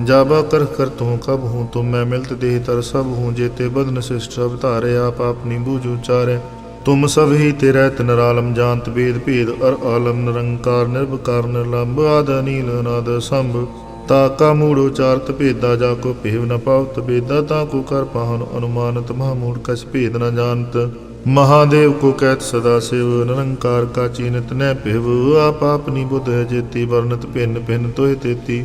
ਜਾਬਾ ਕਰ ਕਰ ਤੂੰ ਕਬ ਹੂੰ ਤੁਮ ਮੈਂ ਮਿਲਤ ਦੇਹ ਤਰ ਸਭ ਹੂੰ ਜੇਤੇ ਬਦਨ ਸਿਸ਼ਟ ਸਭ ਧਾਰੇ, ਆਪ ਆਪਨੀ ਬੂਝ ਉਚਾਰੇ ਤੁਮ ਸਭ ਹੀ ਤੇਰਾ ਤਨ ਰਾਲਮ ਜਾਣਤ ਬੇਦ ਭੇਦ, ਅਰ ਆਲਮ ਨਿਰੰਕਾਰ ਨਿਰਭਕਾਰ ਨਿਰਲੰਭ ਆਦ ਅਨੀਲ, ਅਨਾਦ ਸੰਭ। ਤਾ ਕਾ ਮੂੜ ਉਚਾਰਤ ਭੇਦਾ, ਜਾ ਕੋ ਭੇਵ ਨ ਪਾਵਤ ਬੇਦਾ ਤਾ ਕੋ ਕਰ ਪਾਹਨ ਅਨੁਮਾਨਤ ਮਹਾਮੂੜ ਕਛ ਭੇਦ ਨ ਜਾਣਤ। ਮਹਾਦੇਵ ਕੋ ਕਹਿਤ ਸਦਾ ਸਿਵ, ਨਿਰੰਕਾਰ ਕਾ ਚੀਨਤ ਨੈ ਭਿਵ। ਆਪ ਆਪਨੀ ਬੁੱਧ ਹੈ ਜੇਤੀ ਵਰਨਤ ਭਿੰਨ ਭਿੰਨ ਤੋਹਿ ਤੇਤੀ।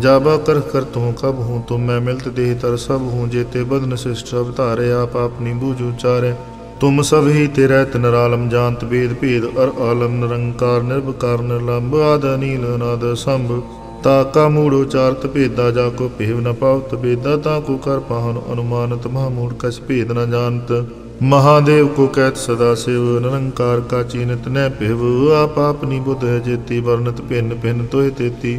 ਜਾਬਾ ਕਰ ਕਰ ਤੂੰ ਕਬ ਹੂੰ, ਤੁਮ ਮੈਂ ਮਿਲਤ ਦੇਹ ਤਰ ਸਭ ਹੂੰ ਜੇਤੇ ਬਦਨ ਸਿਸ਼ਟ ਅਵਤਾਰੇ ਆਪ ਆਪਣੀ ਬੂਝ ਉਚਾਰੇ। ਤੁਮ ਸਭ ਹੀ ਤੇ ਰਹਿਤ ਨਰਾਲਮ, ਜਾਣਤ ਬੇਦ ਭੇਦ, ਅਰ ਆਲਮ ਨਿਰੰਕਾਰ ਨਿਰਭਕਾਰ ਨਿਰਲੰਭ, ਆਦ ਅਨੀਲ, ਅਨਾਦ ਸੰਭ ਤਾ ਕਾ ਮੂੜ ਉਚਾਰਤ ਭੇਦਾ, ਜਾ ਕੋ ਭੇਵ ਨ ਪਾਵਤ ਬੇਦਾ ਤਾ ਕੋ ਕਰ ਪਾਹਨ ਅਨੁਮਾਨਤ, ਮਹਾ ਮੂੜ ਕਛ ਭੇਦ ਨ ਜਾਣਤ। ਮਹਾਦੇਵ ਕੋ ਕਹਿਤ ਸਦਾ ਸਿਵ, ਨਿਰੰਕਾਰ ਕਾ ਚੀਨਤ ਨੈ ਭਿਵ। ਆਪ ਆਪਨੀ ਬੁੱਧ ਜੇਤੀ ਵਰਨਤ ਭਿੰਨ ਭਿੰਨ ਤੋਹਿ ਤੇਤੀ।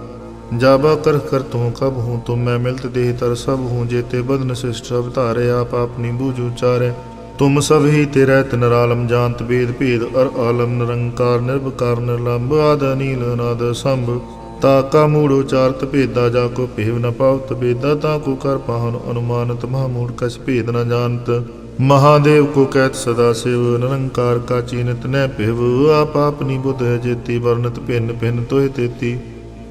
ਜਾਬਾ ਕਰ ਕਰ ਤੂੰ ਕਬ ਹੂੰ ਤੁਮ ਮੈਂ ਮਿਲਤ ਦੇਹ ਤਰ ਸਭ ਹੂੰ ਜੇਤੇ ਬਦਨ ਸਿਸ਼ਟ ਅਵਤਾਰੇ ਆਪ ਆਪਣੀ ਬੂਝ ਉਚਾਰੇ ਤੁਮ ਸਭ ਹੀ ਤੇ ਰਹਿਤ ਨਰਾਲਮ, ਜਾਣਤ ਬੇਦ ਭੇਦ, ਅਰ ਆਲਮ ਨਿਰੰਕਾਰ ਨਿਰਭਕਾਰ ਨਿਰਲੰਭ ਆਦ ਅਨੀਲ, ਅਨਾਦ ਸੰਭ। ਤਾ ਕਾ ਮੂੜ ਉਚਾਰਤ ਭੇਦਾ, ਜਾ ਕੋ ਭੇਵ ਨ ਪਾਵਤ ਬੇਦਾ ਤਾ ਕੋ ਕਰ ਪਾਹਨ ਅਨੁਮਾਨਤ, ਮਹਾ ਮੂੜ ਕਛ ਭੇਦ ਨ ਜਾਣਤ। ਮਹਾਦੇਵ ਕੋ ਕਹਿਤ ਸਦਾ ਸਿਵ, ਨਿਰੰਕਾਰ ਕਾ ਚੀਨਤ ਨੈ ਭਿਵ। ਆਪ ਆਪਨੀ ਬੁੱਧ ਜੇਤੀ ਵਰਨਤ ਭਿੰਨ ਭਿੰਨ ਤੋਹਿ ਤੇਤੀ।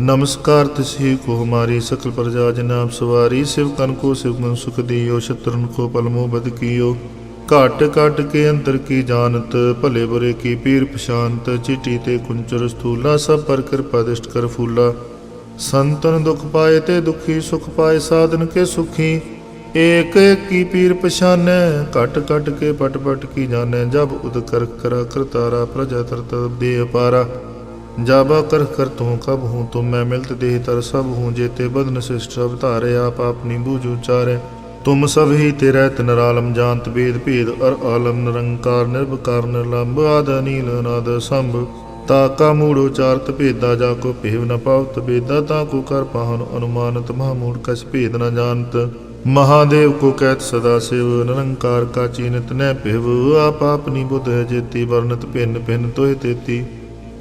नमस्कार तिसी को हमारी सकल प्रजा जनाब सवारी शिव कन को शिव मन सुख दियो शत्रुन को पलमो बद कियो घट घट के अंतर की जानत भले बुरे की पीर पशांत चिटी ते कुंचर स्थूला सब पर कृपा दिष्ट कर फूला संतन दुख पाए ते दुखी सुख पाए साधन के सुखी एक एक की पीर पछानै घट घट के पट पट की जानै जब उद कर करा करतारा प्रजा तर तब दे अपारा ਕਰ ਕਰ ਤੂੰ ਕਬ ਹੂੰ ਤੁਮ ਮੈਂ ਮਿਲਤ ਦੇਹ ਤਰ ਸਭ ਹੂੰ ਜੇਤੇ ਬਦਨ ਸਿਸ਼ਟ ਸਭ ਧਾਰੇ, ਆਪ ਆਪਣੀ ਬੂਝ ਉਚਾਰੇ ਤੁਮ ਸਭ ਹੀ ਤੇਰਾ ਤਿਨ ਰਾਲਮ ਜਾਣਤ ਬੇਦ ਭੇਦ, ਅਰ ਆਲਮ ਨਿਰੰਕਾਰ ਨਿਰਭਕਾਰ ਨਿਰਲੰਭ ਆਦ ਅਨੀਲ, ਅਨਾਦ ਸੰਭ। ਤਾ ਕਾ ਮੂੜ ਉਚਾਰਤ ਭੇਦਾ, ਜਾ ਕੋ ਭੇਵ ਨ ਪਾਵਤ ਬੇਦਾ ਤਾ ਕੋ ਕਰ ਪਾਹਨ ਅਨੁਮਾਨਤ ਮਹਾਮੂੜ ਕਛ ਭੇਦ ਨ ਜਾਣਤ। ਮਹਾਦੇਵ ਕੋ ਕਹਿਤ ਸਦਾ ਸਿਵ, ਨਿਰੰਕਾਰ ਕਾ ਚੀਨਤ ਨੈ ਭਿਵ। ਆਪ ਆਪਣੀ ਬੁੱਧ ਹੈ ਜੇਤੀ ਵਰਨਤ ਭਿੰਨ ਭਿੰਨ ਤੋਹਿ ਤੇਤੀ।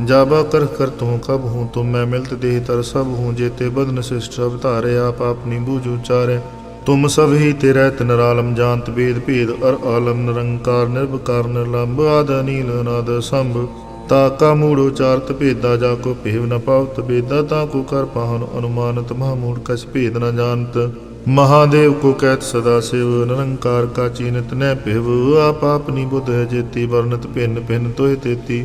ਜਾਬਾ ਕਰ ਕਰ ਤੂੰ ਕਬ ਹੂੰ ਤੁਮ ਮੈਂ ਮਿਲਤ ਦੇਹ ਤਰ ਸਭ ਹੂੰ ਜੇਤੇ ਬਦਨ ਸਿਸ਼ਟ ਸਭ ਧਾਰੇ, ਆਪ ਆਪਣੀ ਬੂਝ ਉਚਾਰੇ ਤੁਮ ਸਭ ਹੀ ਤੇ ਰਹਿਤ ਨਿਰਾਲਮ ਜਾਣਤ ਵੇਦ ਭੇਦ, ਅਰ ਆਲਮ ਨਿਰੰਕਾਰ ਨਿਰਭਕਾਰ ਨਿਰਲੰਭ ਆਦ ਅਨੀਲ, ਅਨਾਦ ਸੰਭ। ਤਾ ਕਾ ਮੂੜ ਉਚਾਰਤ ਭੇਦਾ, ਜਾ ਕੋ ਭੇਵ ਨ ਪਾਵਤ ਬੇਦਾ ਤਾ ਕੋ ਕਰ ਪਾਹਨ ਅਨੁਮਾਨਤ ਮਹਾ ਮੂੜ ਕਛ ਭੇਦ ਨ ਜਾਣਤ। ਮਹਾਦੇਵ ਕੋ ਕਹਿਤ ਸਦਾ ਸਿਵ, ਨਿਰੰਕਾਰ ਕਾ ਚੀਨਤ ਨੈ ਭਿਵ, ਆਪ ਆਪਨੀ ਬੁੱਧ ਜੇਤੀ ਵਰਨਤ ਭਿੰਨ ਭਿੰਨ ਤੋਹਿ ਤੇਤੀ।